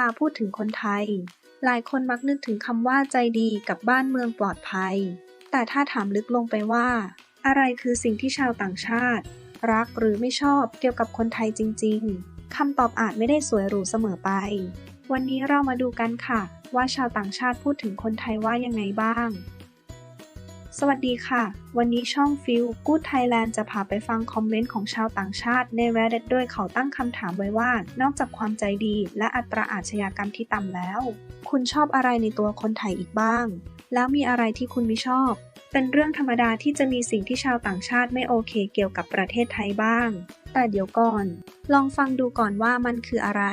ลาพูดถึงคนไทย หลายคนมักนึกถึงคำว่าใจดีกับบ้านเมืองปลอดภัย แต่ถ้าถามลึกลงไปว่า อะไรคือสิ่งที่ชาวต่างชาติ รักหรือไม่ชอบเกี่ยวกับคนไทยจริง ๆคำตอบอาจไม่ได้สวยหรูเสมอไป วันนี้เรามาดูกันค่ะ ว่าชาวต่างชาติพูดถึงคนไทยว่ายังไงบ้าง สวัสดีค่ะ วันนี้ช่อง Feel Good Thailand จะพาไปฟังคอมเมนต์ของชาวต่างชาติใน Reddit โดยเขาตั้งคำถามไว้ว่า นอกจากความใจดี และอัตราอาชญากรรมที่ต่ำแล้ว คุณชอบอะไรในตัวคนไทยอีกบ้าง แล้วมีอะไรที่คุณไม่ชอบ เป็นเรื่องธรรมดาที่จะมีสิ่งที่ชาวต่างชาติไม่โอเคเกี่ยวกับประเทศไทยบ้าง แต่เดี๋ยวก่อน ลองฟังดูก่อนว่ามันคืออะไร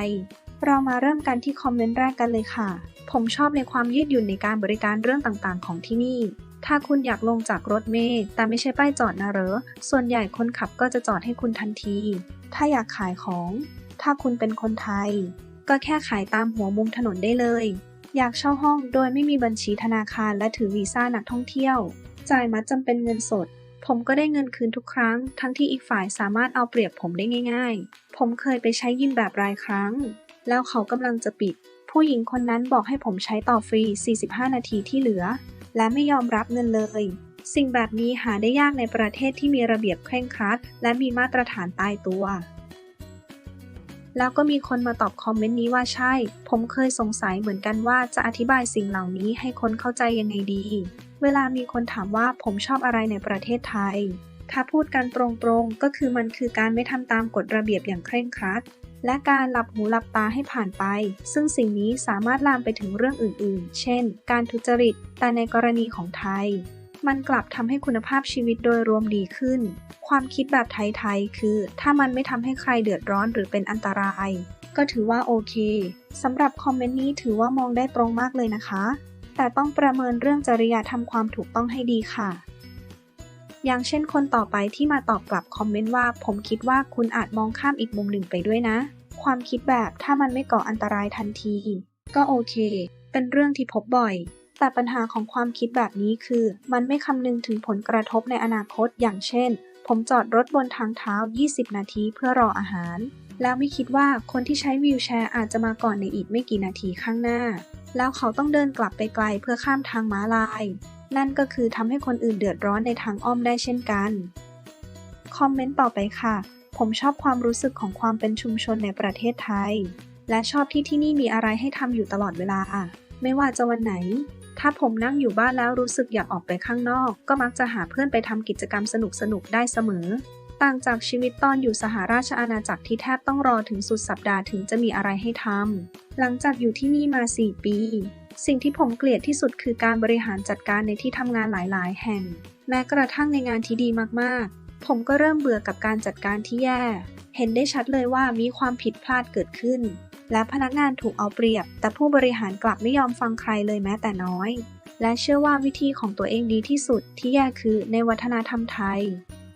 เรามาเริ่มกันที่คอมเมนต์แรกกันเลยค่ะ ผมชอบในความยืดหยุ่นในการบริการเรื่องต่างๆ ของที่นี่ ถ้าคุณอยากลงจากรถเมล์แต่ไม่ใช่ป้ายจอดนะเหรอ ส่วนใหญ่คนขับก็จะจอดให้คุณทันที ถ้าอยากขายของ ถ้าคุณเป็นคนไทย ก็แค่ขายตามหัวมุมถนนได้เลย อยากเช่าห้องโดยไม่มีบัญชีธนาคารและถือวีซ่านักท่องเที่ยว จ่ายมัดจำเป็นเงินสด ผมก็ได้เงินคืนทุกครั้ง ทั้งที่อีกฝ่ายสามารถเอาเปรียบผมได้ง่าย ๆ ผมเคยไปใช้ยิมแบบรายครั้ง แล้วเขากำลังจะปิด ผู้หญิงคนนั้นบอกให้ผมใช้ต่อฟรี 45 นาทีที่เหลือ และไม่ยอมรับเงินเลย สิ่งแบบนี้หาได้ยากในประเทศที่มีระเบียบเคร่งครัด และมีมาตรฐานตายตัว แล้วก็มีคนมาตอบคอมเมนต์นี้ว่าใช่ ผมเคยสงสัยเหมือนกันว่าจะอธิบายสิ่งเหล่านี้ให้คนเข้าใจยังไงดี เวลามีคนถามว่าผมชอบอะไรในประเทศไทยถ้าพูดกันตรงๆ ก็คือมันคือการไม่ทำตามกฎระเบียบอย่างเคร่งครัด และการหลับหูหลับตาให้ผ่านไป ซึ่งสิ่งนี้สามารถลามไปถึงเรื่องอื่นๆ เช่น การทุจริต แต่ในกรณีของไทย มันกลับทำให้คุณภาพชีวิตโดยรวมดีขึ้น ความคิดแบบไทยๆ คือ ถ้ามันไม่ทำให้ใครเดือดร้อนหรือเป็นอันตราย ก็ถือว่าโอเค สำหรับคอมเมนต์นี้ถือว่ามองได้ตรงมากเลยนะคะ แต่ต้องประเมินเรื่องจริยธรรมความถูกต้องให้ดีค่ะอย่างเช่นคนต่อไปที่มาตอบกลับคอมเมนต์ว่า ผมคิดว่าคุณอาจมองข้ามอีกมุมหนึ่งไปด้วยนะ ความคิดแบบถ้ามันไม่ก่ออันตรายทันที ก็โอเค เป็นเรื่องที่พบบ่อย แต่ปัญหาของความคิดแบบนี้คือ มันไม่คำนึงถึงผลกระทบในอนาคต อย่างเช่น ผมจอดรถบนทางเท้า 20 นาทีเพื่อรออาหาร แล้วไม่คิดว่าคนที่ใช้วีลแชร์อาจจะมาก่อนในอีกไม่กี่นาทีข้างหน้า แล้วเขาต้องเดินกลับไปไกลเพื่อข้ามทางม้าลาย นั่นก็คือทำให้คนอื่นเดือดร้อนในทางอ้อมได้เช่นกันคอมเมนต์ต่อไปค่ะ ผมชอบความรู้สึกของความเป็นชุมชนในประเทศไทย และชอบที่ที่นี่มีอะไรให้ทำอยู่ตลอดเวลาอะไม่ว่าจะวันไหน ถ้าผมนั่งอยู่บ้านแล้วรู้สึกอยากออกไปข้างนอก ก็มักจะหาเพื่อนไปทำกิจกรรมสนุกๆได้เสมอ ต่างจากชีวิตตอนอยู่สหราชอาณาจักรที่แทบต้องรอถึงสุดสัปดาห์ถึงจะมีอะไรให้ทำหลังจากอยู่ที่นี่มา 4 ปี สิ่งที่ผมเกลียดที่สุดคือการบริหารจัดการในที่ทำงานหลาย ๆ แห่ง แม้กระทั่งในงานที่ดีมากๆ ผมก็เริ่มเบื่อกับการจัดการที่แย่ เห็นได้ชัดเลยว่ามีความผิดพลาดเกิดขึ้น และพนักงานถูกเอาเปรียบ แต่ผู้บริหารกลับไม่ยอมฟังใครเลยแม้แต่น้อย และเชื่อว่าวิธีของตัวเองดีที่สุดที่แย่คือในวัฒนธรรมไทย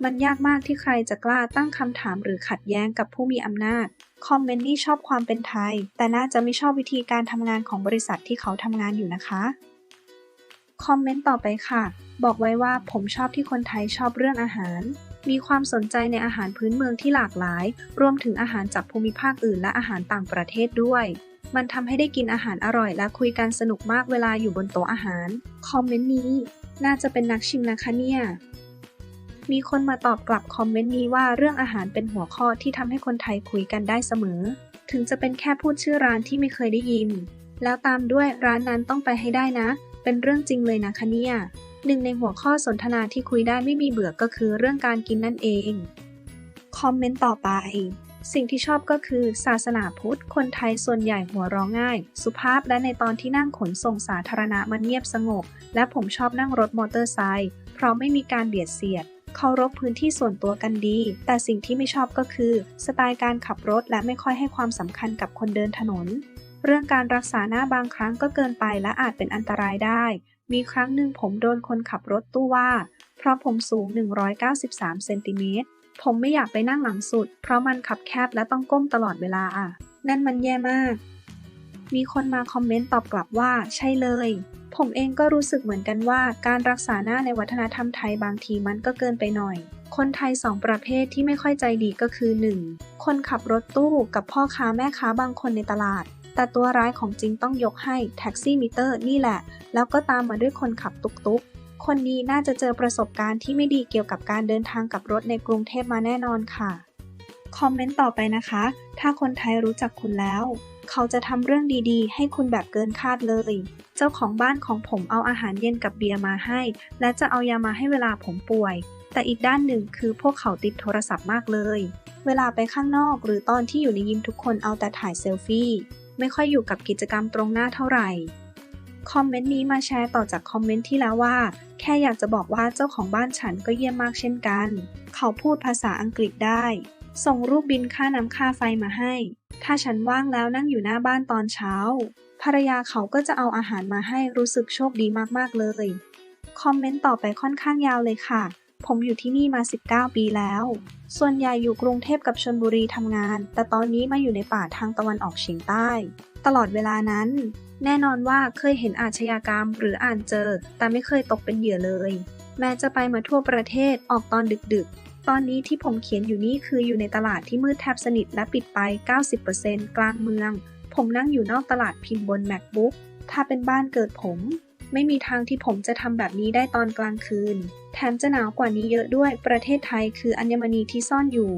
มันยากมากที่ใครจะกล้าตั้งคำถามหรือขัดแย้งกับผู้มีอำนาจ คอมเมนต์นี่ชอบความเป็นไทย แต่น่าจะไม่ชอบวิธีการทำงานของบริษัทที่เขาทำงานอยู่นะคะคอมเมนต์ต่อไปค่ะ บอกไว้ว่าผมชอบที่คนไทยชอบเรื่องอาหาร มีความสนใจในอาหารพื้นเมืองที่หลากหลาย รวมถึงอาหารจากภูมิภาคอื่นและอาหารต่างประเทศด้วย มันทำให้ได้กินอาหารอร่อยและคุยกันสนุกมากเวลาอยู่บนโต๊ะอาหาร คอมเมนต์นี้ น่าจะเป็นนักชิมนะคะเนี่ย มีคนมาตอบกลับคอมเมนต์นี้ว่าเรื่องอาหารเป็นหัวข้อที่ทำให้คนไทยคุยกันได้เสมอ ถึงจะเป็นแค่พูดชื่อร้านที่ไม่เคยได้ยิน แล้วตามด้วยร้านนั้นต้องไปให้ได้นะ เป็นเรื่องจริงเลยนะคะเนี่ยหนึ่งในหัวข้อสนทนาที่คุยได้ไม่มีเบื่อก็คือเรื่องการกินนั่นเอง คอมเมนต์ต่อไป สิ่งที่ชอบก็คือศาสนาพุทธ คนไทยส่วนใหญ่หัวร้องง่าย สุภาพและในตอนที่นั่งขนส่งสาธารณะมันเงียบสงบ และผมชอบนั่งรถมอเตอร์ไซค์เพราะไม่มีการเบียดเสียดเคารพพื้นที่ส่วนตัวกันดี แต่สิ่งที่ไม่ชอบก็คือ สไตล์การขับรถและไม่ค่อยให้ความสำคัญกับคนเดินถนน เรื่องการรักษาหน้าบางครั้งก็เกินไปและอาจเป็นอันตรายได้ มีครั้งหนึ่งผมโดนคนขับรถตู้ว่า เพราะผมสูง 193 เซนติเมตร ผมไม่อยากไปนั่งหลังสุด เพราะมันขับแคบและต้องก้มตลอดเวลาอะ นั่นมันแย่มาก มีคนมาคอมเมนต์ตอบกลับว่า ใช่เลย ผมเองก็รู้สึกเหมือนกันว่า การรักษาหน้าในวัฒนธรรมไทยบางทีมันก็เกินไปหน่อยคนไทยสองประเภทที่ไม่ค่อยใจดีก็คือ 1. คนขับรถตู้กับพ่อค้าแม่ค้าบางคนในตลาด แต่ตัวร้ายของจริงต้องยกให้แท็กซี่มิเตอร์นี่แหละ แล้วก็ตามมาด้วยคนขับตุกๆ คนนี้น่าจะเจอประสบการณ์ที่ไม่ดีเกี่ยวกับการเดินทางกับรถในกรุงเทพมาแน่นอนค่ะ คอมเมนต์ต่อไปนะคะ ถ้าคนไทยรู้จักคุณแล้ว เขาจะทำเรื่องดีๆ ให้คุณแบบเกินคาดเลย เจ้าของบ้านของผมเอาอาหารเย็นกับเบียร์มาให้ และจะเอายามาให้เวลาผมป่วย แต่อีกด้านหนึ่งคือพวกเขาติดโทรศัพท์มากเลย เวลาไปข้างนอกหรือตอนที่อยู่ในยิมทุกคนเอาแต่ถ่ายเซลฟี่ ไม่ค่อยอยู่กับกิจกรรมตรงหน้าเท่าไหร่ คอมเมนต์นี้มาแชร์ต่อจากคอมเมนต์ที่แล้วว่า แค่อยากจะบอกว่าเจ้าของบ้านฉันก็เยี่ยมมากเช่นกัน เขาพูดภาษาอังกฤษได้ ส่งรูปบินค่าน้ำค่าไฟมาให้ ถ้าฉันว่างแล้วนั่งอยู่หน้าบ้านตอนเช้า ภรรยาเขาก็จะเอาอาหารมาให้รู้สึกโชคดีมากๆเลย คอมเมนต์ต่อไปค่อนข้างยาวเลยค่ะ ผมอยู่ที่นี่มา 19 ปีแล้ว ส่วนใหญ่อยู่กรุงเทพกับชลบุรีทำงาน แต่ตอนนี้มาอยู่ในป่าทางตะวันออกเฉียงใต้ ตลอดเวลานั้น แน่นอนว่าเคยเห็นอาชญากรรมหรืออ่านเจอ แต่ไม่เคยตกเป็นเหยื่อเลย แม้จะไปมาทั่วประเทศออกตอนดึกๆ ตอนนี้ที่ผมเขียนอยู่นี่คืออยู่ในตลาดที่มืดแทบสนิทและปิดไป 90%กลางเมือง ผมนั่งอยู่นอกตลาดพิมพ์บน macbook ถ้าเป็นบ้านเกิดผม ไม่มีทางที่ผมจะทำแบบนี้ได้ตอนกลางคืน แถมจะหนาวกว่านี้เยอะด้วย ประเทศไทยคืออัญมณีที่ซ่อนอยู่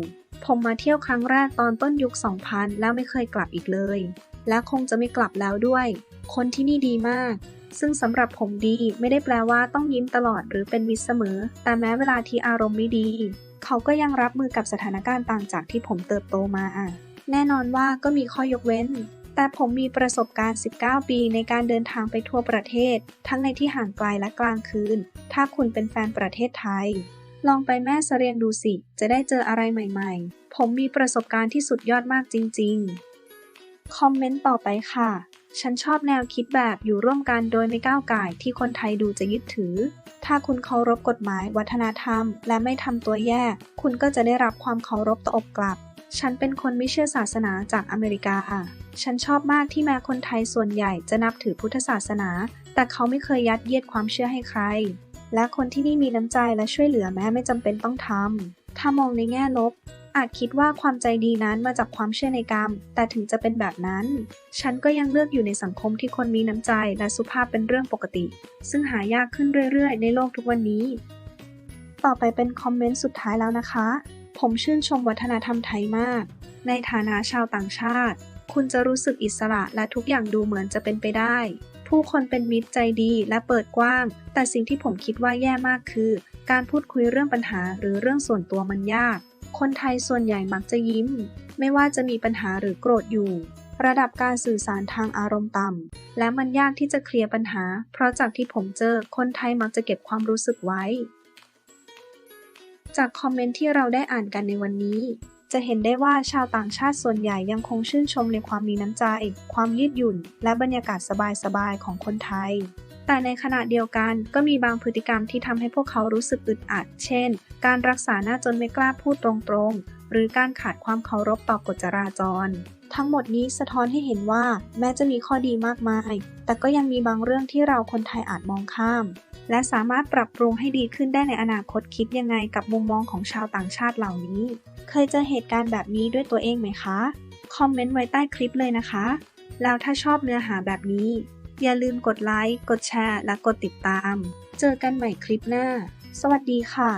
ผมมาเที่ยวครั้งแรกตอนต้นยุค 2000 แล้วไม่เคยกลับอีกเลย และคงจะไม่กลับแล้วด้วย คนที่นี่ดีมาก ซึ่งสำหรับผมดีไม่ได้แปลว่าต้องยิ้มตลอดหรือเป็นมิตรเสมอ แต่แม้เวลาที่อารมณ์ไม่ดี เขาก็ยังรับมือกับสถานการณ์ต่างจากที่ผมเติบโตมา แน่นอนว่าก็มีข้อยกเว้น แต่ผมมีประสบการณ์ 19 ปีในการเดินทางไปทั่วประเทศ ทั้งในที่ห่างไกลและกลางคืน ถ้าคุณเป็นแฟนประเทศไทย ลองไปแม่เสเรียงดูสิ จะได้เจออะไรใหม่ๆ ผมมีประสบการณ์ที่สุดยอดมากจริง ๆ คอมเมนต์ต่อไปค่ะ ฉันชอบแนวคิดแบบอยู่ร่วมกันโดยไม่ก้าวก่ายที่คนไทยดูจะยึดถือ ถ้าคุณเคารพกฎหมายวัฒนธรรม และไม่ทำตัวแย่ คุณก็จะได้รับความเคารพตอบกลับ ฉันเป็นคนไม่เชื่อศาสนาจากอเมริกาค่ะ ฉันชอบมากที่แม้คนไทยส่วนใหญ่จะนับถือพุทธศาสนา แต่เขาไม่เคยยัดเยียดความเชื่อให้ใคร และคนที่นี่มีน้ำใจและช่วยเหลือแม้ไม่จำเป็นต้องทำ ถ้ามองในแง่ลบ อาจคิดว่าความใจดีนั้นมาจากความเชื่อในกรรม แต่ถึงจะเป็นแบบนั้น ฉันก็ยังเลือกอยู่ในสังคมที่คนมีน้ำใจและสุภาพเป็นเรื่องปกติ ซึ่งหายากขึ้นเรื่อยๆ ในโลกทุกวันนี้ ต่อไปเป็นคอมเมนต์สุดท้ายแล้วนะคะ ผมชื่นชมวัฒนธรรมไทยมาก ในฐานะชาวต่างชาติ คุณจะรู้สึกอิสระและทุกอย่างดูเหมือนจะเป็นไปได้ ผู้คนเป็นมิตรใจดีและเปิดกว้าง แต่สิ่งที่ผมคิดว่าแย่มากคือ การพูดคุยเรื่องปัญหาหรือเรื่องส่วนตัวมันยาก คนไทยส่วนใหญ่มักจะยิ้ม ไม่ว่าจะมีปัญหาหรือโกรธอยู่ ระดับการสื่อสารทางอารมณ์ต่ำและมันยากที่จะเคลียร์ปัญหา เพราะจากที่ผมเจอคนไทยมักจะเก็บความรู้สึกไว้ จากคอมเมนต์ที่เราได้อ่านกันในวันนี้ จะเห็นได้ว่าชาวต่างชาติส่วนใหญ่ยังคงชื่นชมในความมีน้ำใจ ความยืดหยุ่น และบรรยากาศสบายๆของคนไทยแต่ในขณะเดียวกันก็มีบางพฤติกรรมที่ทำให้พวกเขารู้สึกอึดอัด เช่น การรักษาหน้าจนไม่กล้าพูดตรงๆ หรือการขาดความเคารพต่อกฎจราจร ทั้งหมดนี้สะท้อนให้เห็นว่า แม้จะมีข้อดีมากมาย แต่ก็ยังมีบางเรื่องที่เราคนไทยอาจมองข้าม และสามารถปรับปรุงให้ดีขึ้นได้ในอนาคตคิดยังไงกับมุมมองของชาวต่างชาติเหล่านี้ เคยเจอเหตุการณ์แบบนี้ด้วยตัวเองไหมคะ คอมเมนต์ไว้ใต้คลิปเลยนะคะ แล้วถ้าชอบเนื้อหาแบบนี้ อย่าลืมกดไลค์ กดแชร์ และกดติดตาม เจอกันใหม่คลิปหน้า สวัสดีค่ะ